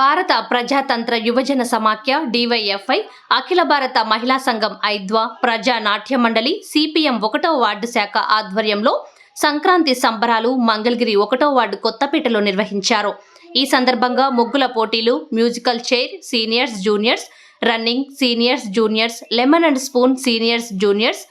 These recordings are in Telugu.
భారత ప్రజాతంత్ర యువజన సమాఖ్య డివైఎఫ్ఐ అఖిల భారత మహిళా సంఘం ఐద్వా ప్రజా నాట్య మండలి సిపిఎం ఒకటో వార్డు శాఖ ఆధ్వర్యంలో సంక్రాంతి సంబరాలు మంగళగిరి ఒకటో వార్డు కొత్తపేటలో నిర్వహించారు. ఈ సందర్భంగా ముగ్గుల పోటీలు musical chair seniors juniors running seniors juniors lemon and spoon seniors juniors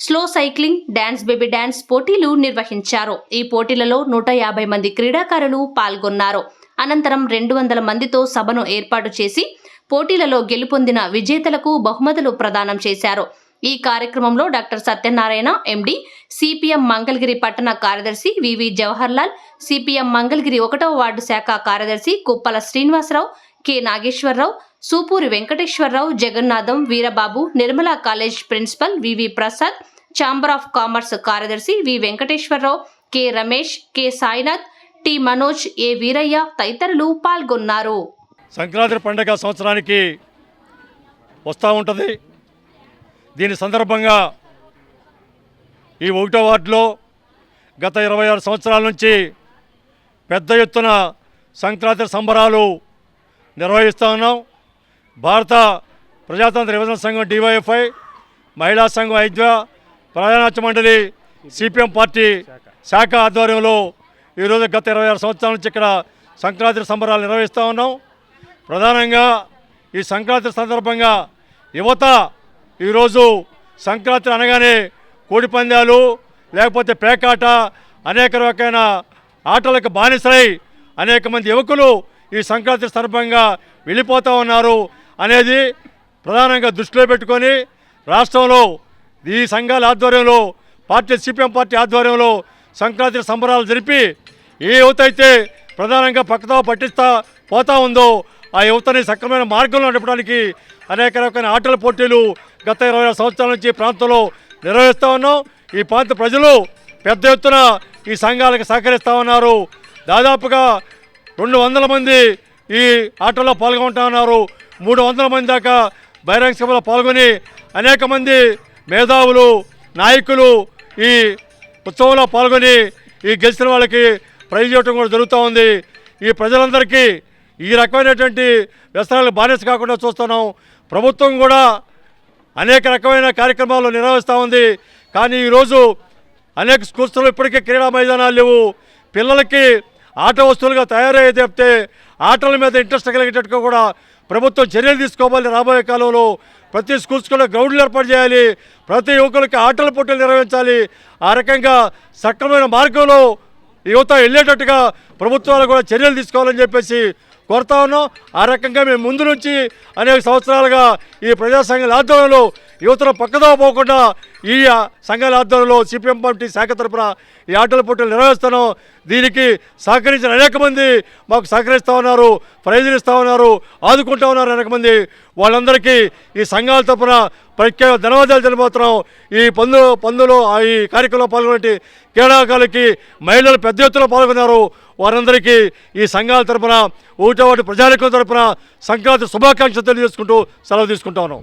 slow cycling dance baby dance పోటీలు నిర్వహించారు. ఈ పోటీలలో నూట యాభై మంది క్రీడాకారులు పాల్గొన్నారు. అనంతరం రెండు వందల మందితో సభను ఏర్పాటు చేసి పోటీలలో గెలుపొందిన విజేతలకు బహుమతులు ప్రదానం చేశారు. ఈ కార్యక్రమంలో doctor Satyanarayana MD CPM Mangalagiri పట్టణ కార్యదర్శి వివి జవహర్లాల్ సిపిఎం మంగళగిరి ఒకటవ వార్డు శాఖ కార్యదర్శి Kuppala Srinivasarao K Nageswararao Supuri Venkateswararao Jagannatham Veerababu Nirmala college principal VV Prasad chamber of commerce కార్యదర్శి V Venkateswararao K Ramesh K Sainath T Manoj A Veeraiah తదితరులు పాల్గొన్నారు. సంక్రాంతి పండుగ సంవత్సరానికి వస్తూ ఉంటుంది. దీని సందర్భంగా ఈ ఒకటో వార్డులో గత ఇరవై ఆరు సంవత్సరాల నుంచి పెద్ద ఎత్తున సంక్రాంతి సంబరాలు నిర్వహిస్తూ ఉన్నాం. భారత ప్రజాతంత్ర విభజన సంఘం డివైఎఫ్ఐ మహిళా సంఘం ఐద్వా ప్రజానాట్య మండలి సిపిఎం పార్టీ శాఖ ఆధ్వర్యంలో ఈరోజు గత ఇరవై ఆరు సంవత్సరాల నుంచి ఇక్కడ సంక్రాంతి సంబరాలు నిర్వహిస్తూ ఉన్నాం. ప్రధానంగా ఈ సంక్రాంతి సందర్భంగా యువత ఈరోజు సంక్రాంతి అనగానే కోడిపందాలు లేకపోతే పేకాట అనేక రకమైన ఆటలకు బానిసలై అనేక మంది యువకులు ఈ సంక్రాంతి సందర్భంగా వెళ్ళిపోతూ ఉన్నారు అనేది ప్రధానంగా దృష్టిలో పెట్టుకొని రాష్ట్రంలో ఈ సంఘాల ఆధ్వర్యంలో పార్టీ సిపిఎం పార్టీ ఆధ్వర్యంలో సంక్రాంతి సంబరాలు జరిపి ఏ యువత అయితే ప్రధానంగా పక్కతో పట్టిస్తా పోతా ఉందో ఆ యువతని సక్రమైన మార్గంలో నడపడానికి అనేక రకమైన ఆటల పోటీలు గత ఇరవై సంవత్సరాల నుంచి ఈ ప్రాంతంలో నిర్వహిస్తూ ఉన్నాం. ఈ ప్రాంత ప్రజలు పెద్ద ఎత్తున ఈ సంఘాలకు సహకరిస్తూ ఉన్నారు. దాదాపుగా రెండు వందల మంది ఈ ఆటలో పాల్గొంటా ఉన్నారు. మూడు వందల మంది దాకా బహిరంగ సభలో పాల్గొని అనేక మంది మేధావులు నాయకులు ఈ ఉత్సవంలో పాల్గొని ఈ గెలిచిన వాళ్ళకి ప్రైజ్ ఇవ్వటం కూడా జరుగుతూ ఉంది. ఈ ప్రజలందరికీ ఈ రకమైనటువంటి వ్యసనాలు బానిస కాకుండా చూస్తున్నాం. ప్రభుత్వం కూడా అనేక రకమైన కార్యక్రమాలు నిర్వహిస్తూ ఉంది. కానీ ఈరోజు అనేక స్కూల్స్లో ఇప్పటికే క్రీడా మైదానాలు లేవు. పిల్లలకి ఆట వస్తువులుగా తయారయ్యే చెప్తే ఆటల మీద ఇంట్రెస్ట్ కలిగేటట్టుగా కూడా ప్రభుత్వం చర్యలు తీసుకోవాలి రాబోయే కాలంలో ప్రతి స్కూల్స్ కూడా గ్రౌండ్లు ఏర్పాటు చేయాలి. ప్రతి యువకులకి ఆటల పోటీలు నిర్వహించాలి. ఆ రకంగా సక్రమైన మార్గంలో యువత వెళ్ళేటట్టుగా ప్రభుత్వాలు కూడా చర్యలు తీసుకోవాలని చెప్పేసి కోరుతా ఉన్నాం. ఆ రకంగా మేము ముందు నుంచి అనేక సంవత్సరాలుగా ఈ ప్రజాసంఘాల ఆధ్వర్యంలో యువతను పక్కదో పోకుండా ఈ సంఘాల ఆధ్వర్యంలో సిపిఎం పార్టీ శాఖ తరపున ఈ ఆటల పోటీలు నిర్వహిస్తున్నాం దీనికి సహకరించిన అనేక మంది మాకు సహకరిస్తూ ఉన్నారు ప్రైజులు ఇస్తూ ఉన్నారు ఆదుకుంటూ ఉన్నారు అనేక మంది. వాళ్ళందరికీ ఈ సంఘాల తరపున ప్రత్యేక ధన్యవాదాలు తెలియబోతున్నాం ఈ పందు పందులో ఆ ఈ కార్యక్రమంలో పాల్గొనే క్రీడాకారులకి మహిళలు పెద్ద ఎత్తున పాల్గొన్నారు. వారందరికీ ఈ సంఘాల తరపున ఊటవాటి వాటి ప్రజానికం తరపున సంక్రాంతి శుభాకాంక్షలు తెలియజేసుకుంటూ సెలవు తీసుకుంటా ఉన్నాం.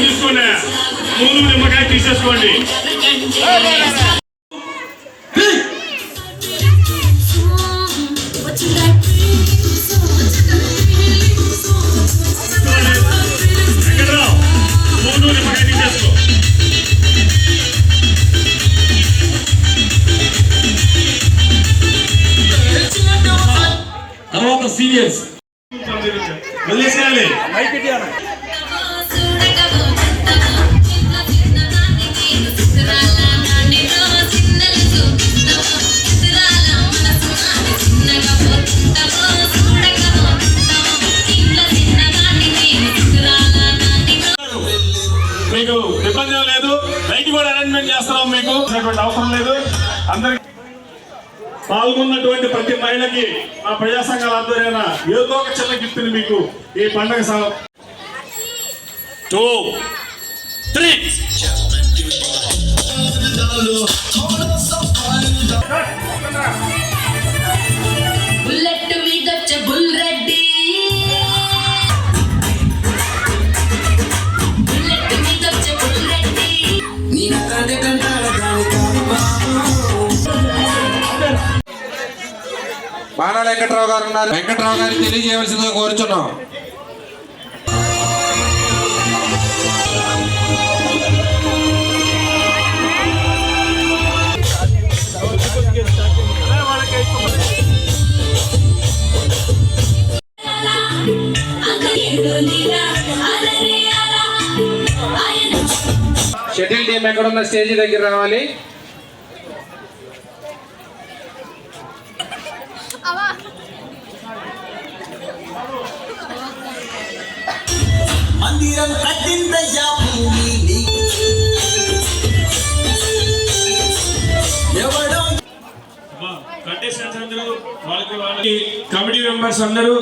తీసుకోండి మూడు నిమ్మకాయ తీసేసుకోండి తర్వాత సీనియర్స్. వదిలేసేయాలి మీకు అవసరం లేదు. అందరికి పాల్గొన్నటువంటి ప్రతి మహిళకి మా ప్రజా సంఘాల ఆధ్వర్యాన ఏదో ఒక చిన్న గిఫ్ట్ మీకు ఈ పండగ సం- టూ త్రీ బాణాల వెంకట్రావు గారు ఉన్నారు. వెంకట్రావు గారిని తెలియజేయవలసిందిగా కోరుచున్నాం. నీరా షటిల్ టీం ఎక్కడున్న స్టేజ్ దగ్గర రావాలి. మందిరం కట్టిందయ్యా భూమిని ఎవడో? కంటెస్టెంట్స్ అందరూ వాళ్ళకి వాళ్ళకి కమిటీ మెంబర్స్ అందరూ